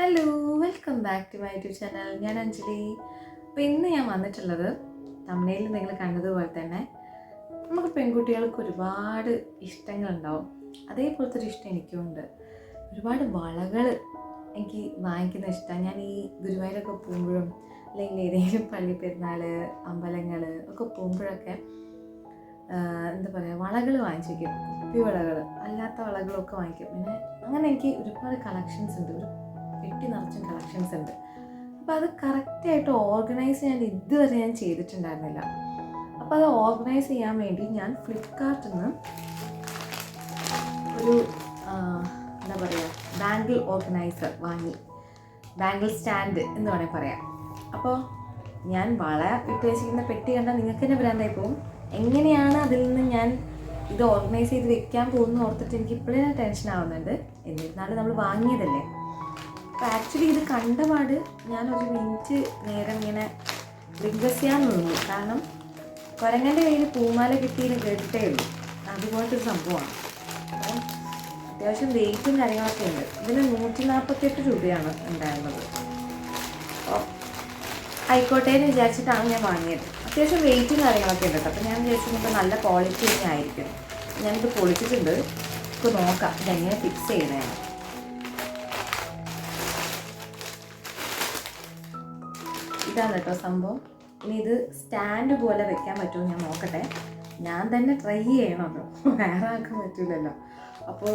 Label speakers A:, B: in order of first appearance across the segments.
A: Hello welcome back to my YouTube channel ഞാൻ അഞ്ജലി. അപ്പോൾ ഇന്ന് ഞാൻ വന്നിട്ടുള്ളത് തമിഴിൽ നിങ്ങൾ കണ്ടതുപോലെ തന്നെ നമുക്ക് പെൺകുട്ടികൾക്ക് ഒരുപാട് ഇഷ്ടങ്ങളുണ്ടാവും. അതേപോലത്തെ ഒരു ഇഷ്ടം എനിക്കുമുണ്ട് ഒരുപാട് വളകൾ എനിക്ക് വാങ്ങിക്കുന്ന ഇഷ്ടമാണ് ഞാൻ ഈ ഗുരുവായൂരൊക്കെ പോകുമ്പോഴും അല്ലെങ്കിൽ ഏതെങ്കിലും പള്ളി പെരുന്നാൾ അമ്പലങ്ങൾ ഒക്കെ പോകുമ്പോഴൊക്കെ എന്താ പറയുക വളകൾ വാങ്ങിച്ചു വയ്ക്കും കുപ്പി വളകൾ അല്ലാത്ത വളകളൊക്കെ വാങ്ങിക്കും. പിന്നെ അങ്ങനെ എനിക്ക് ഒരുപാട് കളക്ഷൻസ് ഉണ്ട്. പെട്ടി നിറച്ചും കളക്ഷൻസ് ഉണ്ട്. അപ്പോൾ അത് കറക്റ്റായിട്ട് ഓർഗനൈസ് ഞാൻ ഇതുവരെ ഞാൻ ചെയ്തിട്ടുണ്ടായിരുന്നില്ല. അപ്പോൾ അത് ഓർഗനൈസ് ചെയ്യാൻ വേണ്ടി ഞാൻ ഫ്ലിപ്പ്കാർട്ടിൽ നിന്ന് ഒരു എന്താ പറയുക ബാംഗിൾ ഓർഗനൈസർ വാങ്ങി. ബാംഗിൾ സ്റ്റാൻഡ് എന്ന് വേണമെങ്കിൽ പറയാം. അപ്പോൾ ഞാൻ വള ഇട്ട് വെച്ചിരിക്കുന്ന പെട്ടി കണ്ടാൽ നിങ്ങൾക്ക് തന്നെ ഭ്രാന്തായി പോകും എങ്ങനെയാണ് അതിൽ നിന്ന് ഞാൻ ഇത് ഓർഗനൈസ് ചെയ്ത് വെക്കാൻ പോകുന്നു ഓർത്തിട്ട് എനിക്ക് ഇപ്പോഴേ ടെൻഷൻ ആവുന്നുണ്ട്. എന്നിരുന്നാലും നമ്മൾ വാങ്ങിയതല്ലേ? ആക്ച്വലി ഇത് കണ്ടപാട് ഞാൻ ഒരു മിനിറ്റ് നേരം ഇങ്ങനെ റിക്വസ്റ്റ് ചെയ്യാൻ നിന്നു. കാരണം കുരങ്ങന്റെ കയ്യിൽ പൂമാല കിട്ടിയത് കേട്ടേ ഉള്ളൂ. അതുപോലത്തെ ഒരു സംഭവമാണ് അത്യാവശ്യം വെയിറ്റും കാര്യങ്ങളൊക്കെ ഉണ്ട്. ഇതിന് നൂറ്റി നാൽപ്പത്തെട്ട് രൂപയാണ് ഉണ്ടായിരുന്നത്. അപ്പോൾ ആയിക്കോട്ടെ എന്ന് വിചാരിച്ചിട്ടാണ് ഞാൻ വാങ്ങിയത്. അത്യാവശ്യം വെയിറ്റും കാര്യങ്ങളൊക്കെ ഉണ്ട് അപ്പം ഞാൻ വിചാരിച്ചിട്ടുണ്ട് നല്ല ക്വാളിറ്റി തന്നെ ആയിരിക്കും. ഞാനിത് പൊളിച്ചിട്ടുണ്ട്. നമുക്ക് നോക്കാം ഇതെങ്ങനെ ഫിക്സ് ചെയ്യണേന്ന്. ഇതാണ് കേട്ടോ സംഭവം. ഇനി ഇത് സ്റ്റാൻഡ് പോലെ വെക്കാൻ പറ്റുമോ ഞാൻ നോക്കട്ടെ. ഞാൻ തന്നെ ട്രൈ ചെയ്യണമല്ലോ വേറെ ആക്കാൻ പറ്റില്ലല്ലോ അപ്പോൾ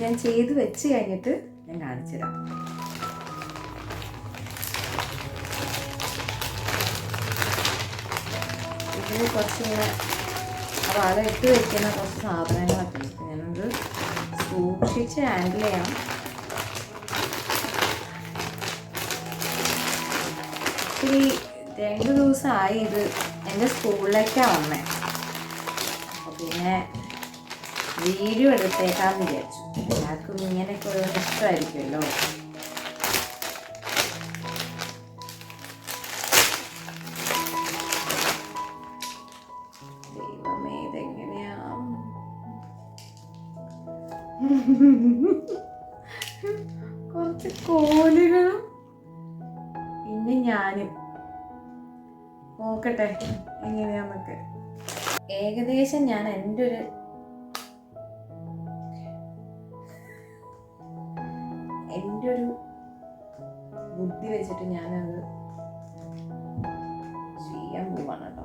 A: ഞാൻ ചെയ്ത് വെച്ച് കഴിഞ്ഞിട്ട് ഞാൻ കാണിച്ചു തരാം. ഇതിന് കുറച്ചിങ്ങനെ വള ഇട്ട് വെക്കുന്ന കുറച്ച് സാധനങ്ങളൊക്കെ ഞാനത് സൂക്ഷിച്ച് ഹാൻഡിൽ ചെയ്യണം. ഇത്തിരി രണ്ട് ദിവസമായി ഇത് എന്റെ സ്കൂളിലേക്കാണ് വന്നേ. അപ്പോൾ പിന്നെ വീഡിയോ എടുത്തേക്കാന്ന് വിചാരിച്ചു. എല്ലാവർക്കും ഇങ്ങനെയൊക്കെ ഒരു ഇഷ്ടമായിരിക്കുമല്ലോ. ദൈവമേ ഇതെങ്ങനെയാ? കുറച്ച് കോലുകളും പിന്നെ ഞാൻ നോക്കട്ടെ എങ്ങനെയാന്നൊക്കെ ഏകദേശം ഞാൻ എന്റെ ഒരു എന്റെ ഒരു ബുദ്ധി വെച്ചിട്ട് ഞാനത് ചെയ്യാൻ പോവാണ് കേട്ടോ.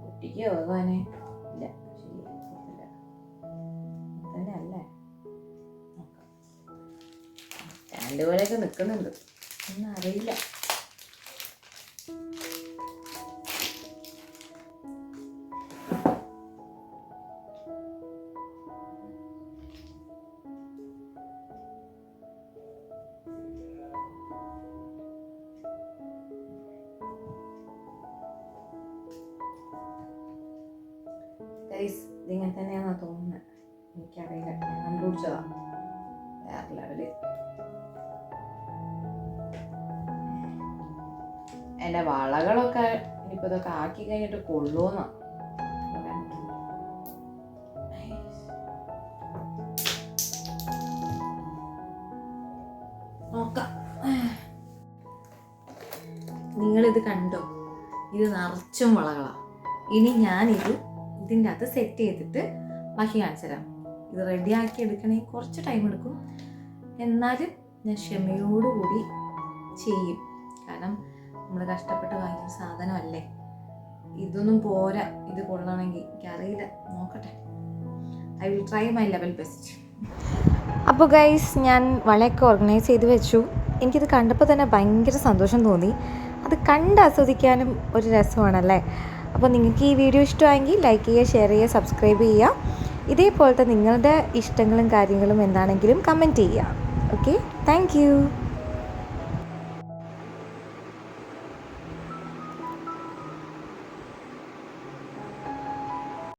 A: കുട്ടിക്ക് പോകാനേ ഇല്ല. സ്റ്റാൻഡ് പോലെയൊക്കെ നിൽക്കുന്നുണ്ട് ഒന്നും അറിയില്ല ഗൈസ് ഇതിങ്ങനെ തന്നെയാണെന്നാ തോന്നുന്നത് എനിക്കറിയില്ല. ഞാൻ കണ്ടുപിടിച്ചതാ. വേറെ ലെവൽ എന്റെ വളകളൊക്കെ ഇനിയിപ്പോൾ ഇതൊക്കെ ആക്കി കഴിഞ്ഞിട്ട് പറ്റില്ല. നോക്കാം. നിങ്ങളിത് കണ്ടോ? ഇത് നിറച്ചും വളകളാണ് ഇനി ഞാനിത് ഇതിന്റെ അകത്ത് സെറ്റ് ചെയ്തിട്ട് ബാക്കി കാണിച്ചു തരാം. ഇത് റെഡിയാക്കി എടുക്കണമെങ്കിൽ കുറച്ച് ടൈം എടുക്കും. എന്നാലും ഞാൻ ക്ഷമയോടുകൂടി ചെയ്യും. കാരണം നമ്മൾ കഷ്ടപ്പെട്ട് വാങ്ങിയ സാധനമല്ലേ? ഇതൊന്നും പോരാ. ഇത് കൊള്ളണമെങ്കിൽ എനിക്കറിയില്ല. നോക്കട്ടെ. I will try my level best
B: അപ്പോൾ ഗൈസ് ഞാൻ വളയൊക്കെ ഓർഗനൈസ് ചെയ്ത് വെച്ചു. എനിക്കിത് കണ്ടപ്പോൾ തന്നെ ഭയങ്കര സന്തോഷം തോന്നി. അത് കണ്ട് ആസ്വദിക്കാനും ഒരു രസമാണല്ലേ? അപ്പോൾ നിങ്ങൾക്ക് ഈ വീഡിയോ ഇഷ്ടമായെങ്കിൽ ലൈക്ക് ചെയ്യുക ഷെയർ ചെയ്യുക സബ്സ്ക്രൈബ് ചെയ്യുക. ഇതേപോലത്തെ നിങ്ങളുടെ ഇഷ്ടങ്ങളും കാര്യങ്ങളും എന്താണെങ്കിലും കമന്റ് ചെയ്യുക. Okay thank